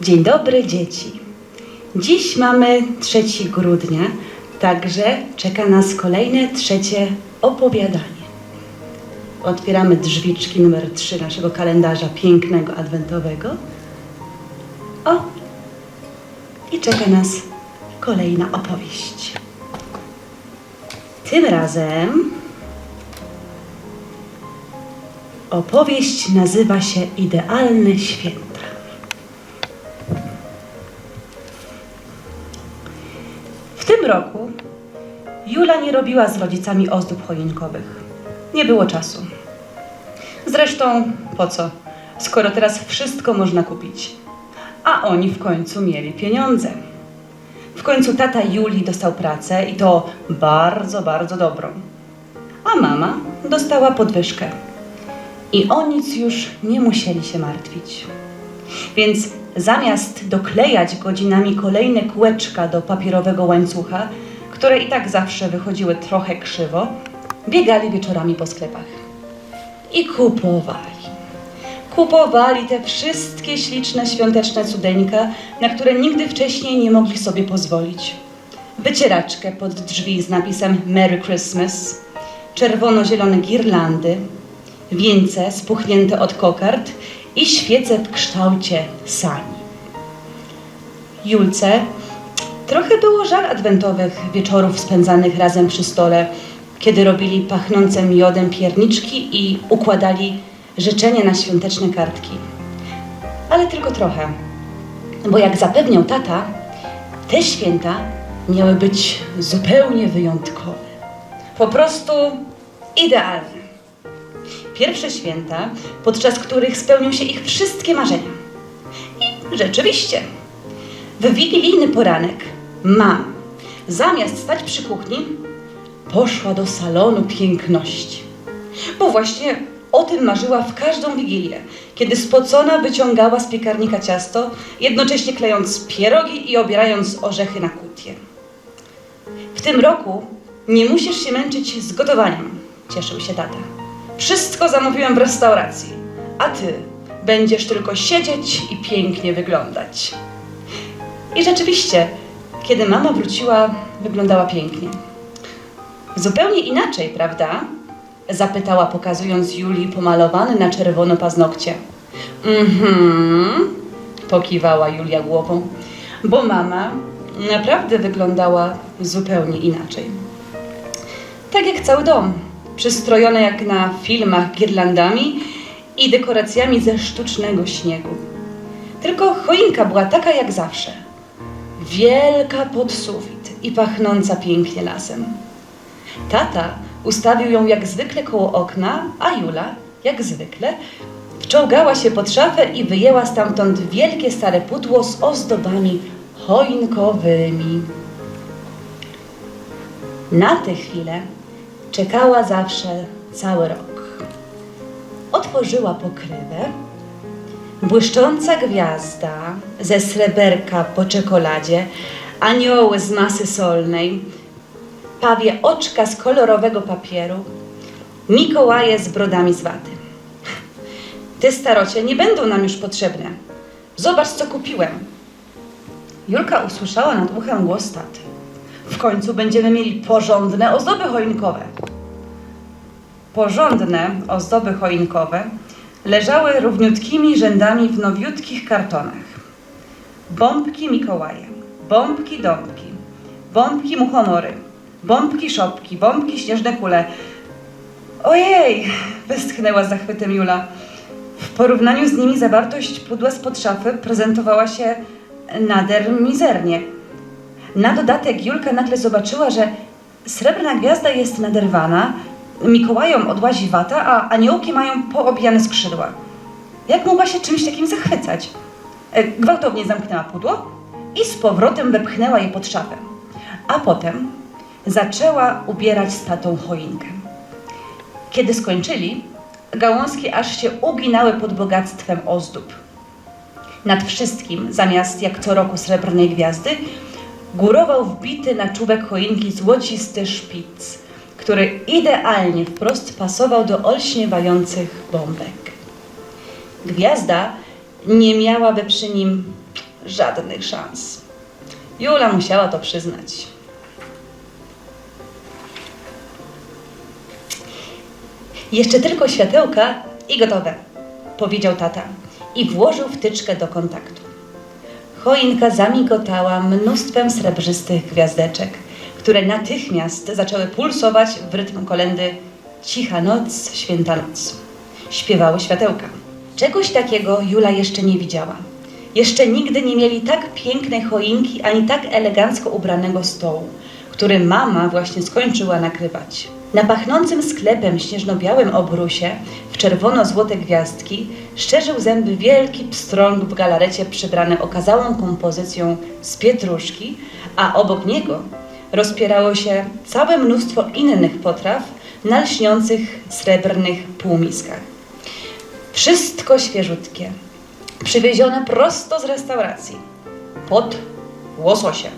Dzień dobry, dzieci. Dziś mamy 3 grudnia, także czeka nas kolejne trzecie opowiadanie. Otwieramy drzwiczki numer 3 naszego kalendarza pięknego adwentowego. O! I czeka nas kolejna opowieść. Tym razem opowieść nazywa się Idealne święta. Robiła z rodzicami ozdób choinkowych. Nie było czasu. Zresztą po co, skoro teraz wszystko można kupić? A oni w końcu mieli pieniądze. W końcu tata Julii dostał pracę i to bardzo, bardzo dobrą. A mama dostała podwyżkę. I o nic już nie musieli się martwić. Więc zamiast doklejać godzinami kolejne kółeczka do papierowego łańcucha, które i tak zawsze wychodziły trochę krzywo, biegali wieczorami po sklepach. I kupowali. Kupowali te wszystkie śliczne świąteczne cudeńka, na które nigdy wcześniej nie mogli sobie pozwolić. Wycieraczkę pod drzwi z napisem Merry Christmas, czerwono-zielone girlandy, wieńce spuchnięte od kokard i świece w kształcie sani. Julce trochę było żal adwentowych wieczorów spędzanych razem przy stole, kiedy robili pachnące miodem pierniczki i układali życzenia na świąteczne kartki. Ale tylko trochę, bo jak zapewniał tata, te święta miały być zupełnie wyjątkowe. Po prostu idealne. Pierwsze święta, podczas których spełnią się ich wszystkie marzenia. I rzeczywiście, w wigilijny poranek mama, zamiast stać przy kuchni, poszła do salonu piękności. Bo właśnie o tym marzyła w każdą wigilię, kiedy spocona wyciągała z piekarnika ciasto, jednocześnie klejąc pierogi i obierając orzechy na kutie. W tym roku nie musisz się męczyć z gotowaniem, cieszył się tata. Wszystko zamówiłem w restauracji, a ty będziesz tylko siedzieć i pięknie wyglądać. I rzeczywiście, kiedy mama wróciła, wyglądała pięknie. Zupełnie inaczej, prawda? Zapytała, pokazując Julii pomalowany na czerwono paznokcie. Mhm, pokiwała Julia głową, bo mama naprawdę wyglądała zupełnie inaczej. Tak jak cały dom, przystrojone jak na filmach girlandami i dekoracjami ze sztucznego śniegu. Tylko choinka była taka jak zawsze. Wielka pod sufit i pachnąca pięknie lasem. Tata ustawił ją jak zwykle koło okna, a Jula, jak zwykle, wczołgała się pod szafę i wyjęła stamtąd wielkie stare pudło z ozdobami choinkowymi. Na tę chwilę czekała zawsze cały rok. Otworzyła pokrywę. Błyszcząca gwiazda ze sreberka po czekoladzie, anioły z masy solnej, pawie oczka z kolorowego papieru, Mikołaje z brodami z waty. Te starocie nie będą nam już potrzebne. Zobacz, co kupiłem. Julka usłyszała nad uchem głos taty. W końcu będziemy mieli porządne ozdoby choinkowe. Porządne ozdoby choinkowe leżały równiutkimi rzędami w nowiutkich kartonach. Bombki Mikołaje, bombki dąbki, bombki muchomory, bombki szopki, bombki śnieżne kule. Ojej, westchnęła z zachwytem Jula. W porównaniu z nimi zawartość pudła spod szafy prezentowała się nader mizernie. Na dodatek Julka nagle zobaczyła, że srebrna gwiazda jest naderwana, Mikołajom odłazi wata, a aniołki mają poobijane skrzydła. Jak mogła się czymś takim zachwycać? E, Gwałtownie zamknęła pudło i z powrotem wepchnęła je pod szafę. A potem zaczęła ubierać z tatą choinkę. Kiedy skończyli, gałązki aż się uginały pod bogactwem ozdób. Nad wszystkim, zamiast jak co roku srebrnej gwiazdy, górował wbity na czubek choinki złocisty szpic, który idealnie wprost pasował do olśniewających bombek. Gwiazda nie miałaby przy nim żadnych szans. Jula musiała to przyznać. Jeszcze tylko światełka i gotowe, powiedział tata i włożył wtyczkę do kontaktu. Choinka zamigotała mnóstwem srebrzystych gwiazdeczek, które natychmiast zaczęły pulsować w rytm kolendy Cicha noc, święta noc. Śpiewały światełka. Czegoś takiego Jula jeszcze nie widziała. Jeszcze nigdy nie mieli tak pięknej choinki ani tak elegancko ubranego stołu, który mama właśnie skończyła nakrywać. Na pachnącym sklepem śnieżno-białym obrusie w czerwono-złote gwiazdki szczerzył zęby wielki pstrąg w galarecie przybrany okazałą kompozycją z pietruszki, a obok niego rozpierało się całe mnóstwo innych potraw na lśniących srebrnych półmiskach. Wszystko świeżutkie, przywiezione prosto z restauracji, pod łososiem.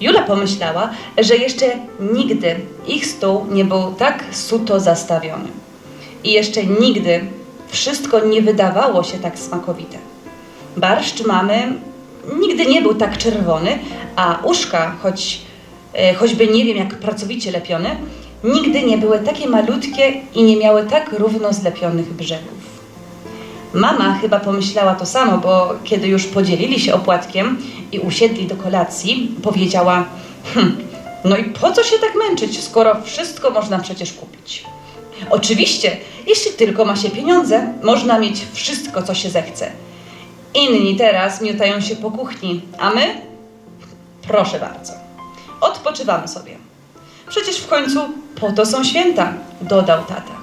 Jula pomyślała, że jeszcze nigdy ich stół nie był tak suto zastawiony. I jeszcze nigdy wszystko nie wydawało się tak smakowite. Barszcz mamy nigdy nie był tak czerwony, a uszka, choć, choćby nie wiem jak pracowicie lepione, nigdy nie były takie malutkie i nie miały tak równo zlepionych brzegów. Mama chyba pomyślała to samo, bo kiedy już podzielili się opłatkiem i usiedli do kolacji, powiedziała: hm, No i po co się tak męczyć, skoro wszystko można przecież kupić? Oczywiście, jeśli tylko ma się pieniądze, można mieć wszystko, co się zechce. Inni teraz miotają się po kuchni, a my? Proszę bardzo. Odpoczywamy sobie. Przecież w końcu po to są święta, dodał tata.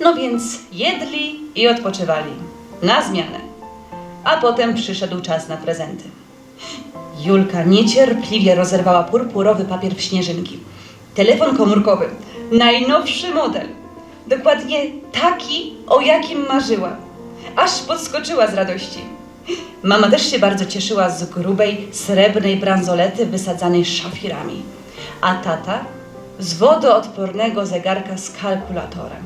No więc jedli i odpoczywali. Na zmianę. A potem przyszedł czas na prezenty. Julka niecierpliwie rozerwała purpurowy papier w śnieżynki. Telefon komórkowy. Najnowszy model. Dokładnie taki, o jakim marzyła. Aż podskoczyła z radości. Mama też się bardzo cieszyła z grubej, srebrnej bransolety wysadzanej szafirami. A tata z wodoodpornego zegarka z kalkulatorem.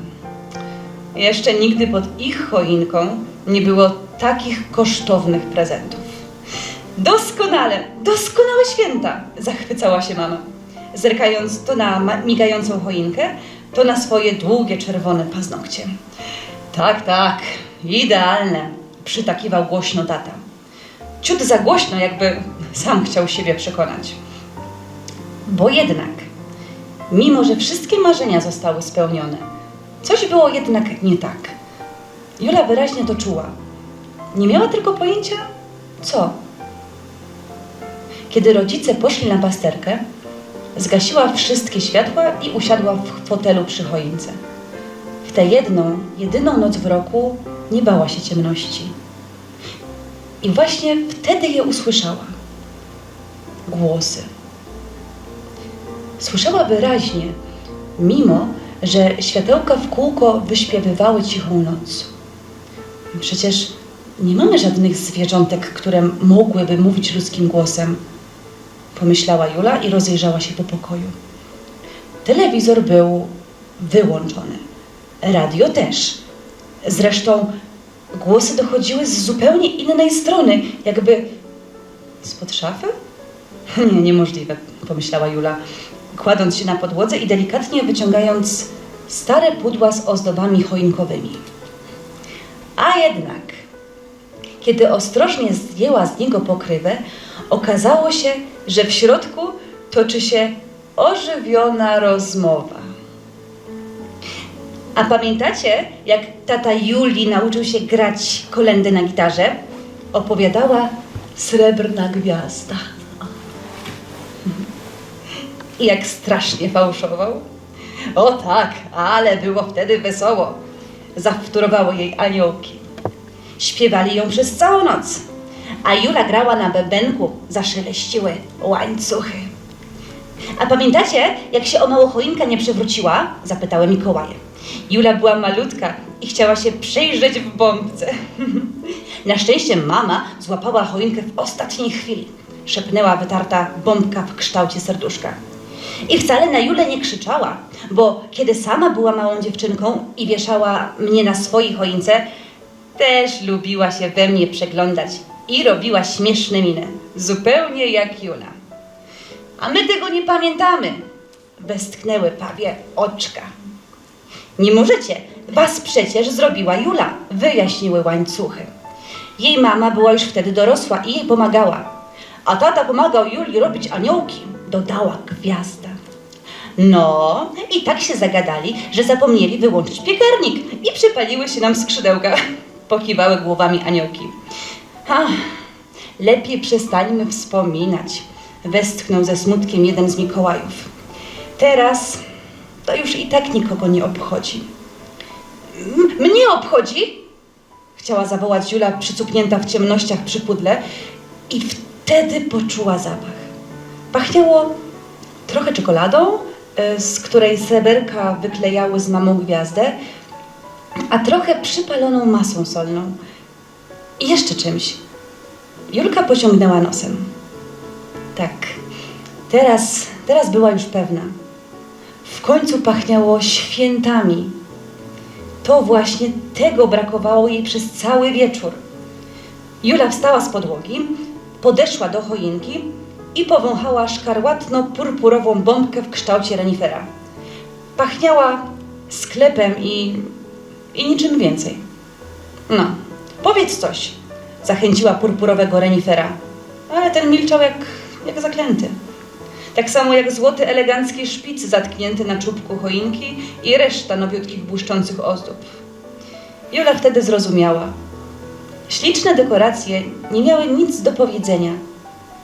Jeszcze nigdy pod ich choinką nie było takich kosztownych prezentów. Doskonale, doskonałe święta! Zachwycała się mama, zerkając to na migającą choinkę, to na swoje długie czerwone paznokcie. Tak, tak, idealne, przytakiwał głośno tata. Ciut za głośno, jakby sam chciał siebie przekonać. Bo jednak, mimo że wszystkie marzenia zostały spełnione, coś było jednak nie tak. Jula wyraźnie to czuła. Nie miała tylko pojęcia, co. Kiedy rodzice poszli na pasterkę, zgasiła wszystkie światła i usiadła w fotelu przy choince. W tę jedną, jedyną noc w roku nie bała się ciemności. I właśnie wtedy je usłyszała. Głosy. Słyszała wyraźnie, mimo że światełka w kółko wyśpiewywały cichą noc. Przecież nie mamy żadnych zwierzątek, które mogłyby mówić ludzkim głosem, pomyślała Jula i rozejrzała się po pokoju. Telewizor był wyłączony, radio też. Zresztą głosy dochodziły z zupełnie innej strony, jakby spod szafy? Nie, niemożliwe, pomyślała Jula, kładąc się na podłodze i delikatnie wyciągając stare pudła z ozdobami choinkowymi. A jednak, kiedy ostrożnie zdjęła z niego pokrywę, okazało się, że w środku toczy się ożywiona rozmowa. A pamiętacie, jak tata Julii nauczył się grać kolendy na gitarze? Opowiadała srebrna gwiazda. I jak strasznie fałszował. O tak, ale było wtedy wesoło. Zawtórowało jej aniołki. Śpiewali ją przez całą noc. A Jula grała na bębenku, zaszeleściły łańcuchy. A pamiętacie, jak się o mało choinka nie przewróciła? Zapytały Mikołaje. Jula była malutka i chciała się przejrzeć w bombce. Na szczęście mama złapała choinkę w ostatniej chwili. Szepnęła wytarta bombka w kształcie serduszka. I wcale na Julę nie krzyczała, bo kiedy sama była małą dziewczynką i wieszała mnie na swojej choince, też lubiła się we mnie przeglądać i robiła śmieszne miny, zupełnie jak Jula. A my tego nie pamiętamy, westchnęły pawie oczka. Nie możecie, was przecież zrobiła Jula, wyjaśniły łańcuchy. Jej mama była już wtedy dorosła i jej pomagała. A tata pomagał Julii robić aniołki, dodała gwiazda. No, i tak się zagadali, że zapomnieli wyłączyć piekarnik i przypaliły się nam skrzydełka. Pokiwały głowami aniołki. Ach, lepiej przestańmy wspominać, westchnął ze smutkiem jeden z Mikołajów. Teraz to już i tak nikogo nie obchodzi. Mnie obchodzi? Chciała zawołać Jula, przycupnięta w ciemnościach przy pudle i wtedy poczuła zapach. Pachniało trochę czekoladą, y, z której sreberka wyklejały z mamą gwiazdę, a trochę przypaloną masą solną. I jeszcze czymś. Julka pociągnęła nosem. Tak, teraz, teraz była już pewna. W końcu pachniało świętami. To właśnie tego brakowało jej przez cały wieczór. Jula wstała z podłogi, podeszła do choinki i powąchała szkarłatno-purpurową bombkę w kształcie renifera. Pachniała sklepem i, i niczym więcej. No, powiedz coś, zachęciła purpurowego renifera, ale ten milczał jak, jak zaklęty. Tak samo jak złoty elegancki szpic zatknięty na czubku choinki i reszta nowiutkich błyszczących ozdób. Jula wtedy zrozumiała. Śliczne dekoracje nie miały nic do powiedzenia.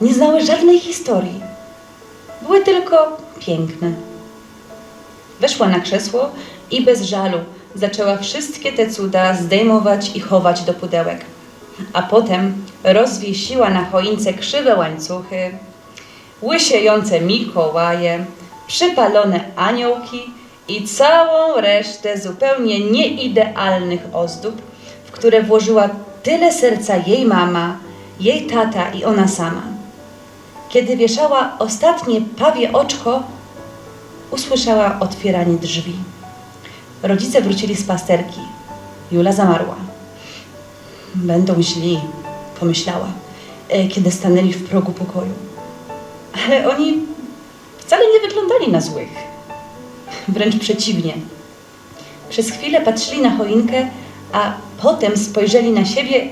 Nie znały żadnej historii. Były tylko piękne. Weszła na krzesło i bez żalu zaczęła wszystkie te cuda zdejmować i chować do pudełek. A potem rozwiesiła na choince krzywe łańcuchy, łysiejące Mikołaje, przypalone aniołki i całą resztę zupełnie nieidealnych ozdób, w które włożyła tyle serca jej mama, jej tata i ona sama. Kiedy wieszała ostatnie pawie oczko, usłyszała otwieranie drzwi. Rodzice wrócili z pasterki. Jula zamarła. Będą źli, pomyślała, e, kiedy stanęli w progu pokoju. Ale oni wcale nie wyglądali na złych. Wręcz przeciwnie. Przez chwilę patrzyli na choinkę, a potem spojrzeli na siebie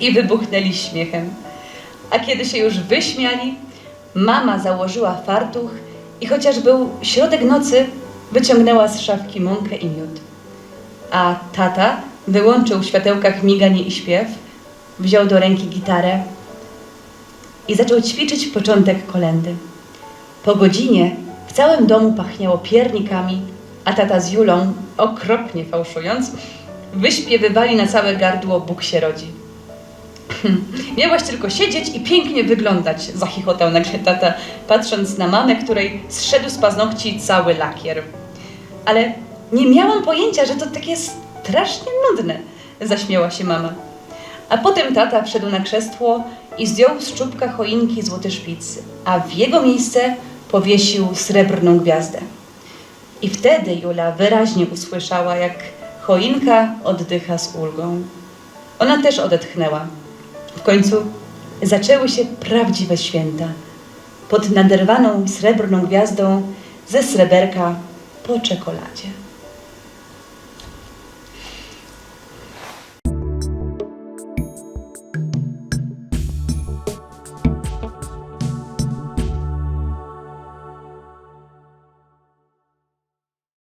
i wybuchnęli śmiechem. A kiedy się już wyśmiali, mama założyła fartuch i chociaż był środek nocy, wyciągnęła z szafki mąkę i miód. A tata wyłączył w światełkach miganie i śpiew, wziął do ręki gitarę i zaczął ćwiczyć początek kolendy. Po godzinie w całym domu pachniało piernikami, a tata z Julą, okropnie fałszując, wyśpiewywali na całe gardło Bóg się rodzi. Miałaś tylko siedzieć i pięknie wyglądać, zachichotał nagle tata, patrząc na mamę, której zszedł z paznokci cały lakier. Ale nie miałam pojęcia, że to takie strasznie nudne, zaśmiała się mama. A potem tata wszedł na krzesło i zdjął z czubka choinki złoty szpic, a w jego miejsce powiesił srebrną gwiazdę. I wtedy Jula wyraźnie usłyszała, jak choinka oddycha z ulgą. Ona też odetchnęła. W końcu zaczęły się prawdziwe święta. Pod naderwaną srebrną gwiazdą ze sreberka po czekoladzie.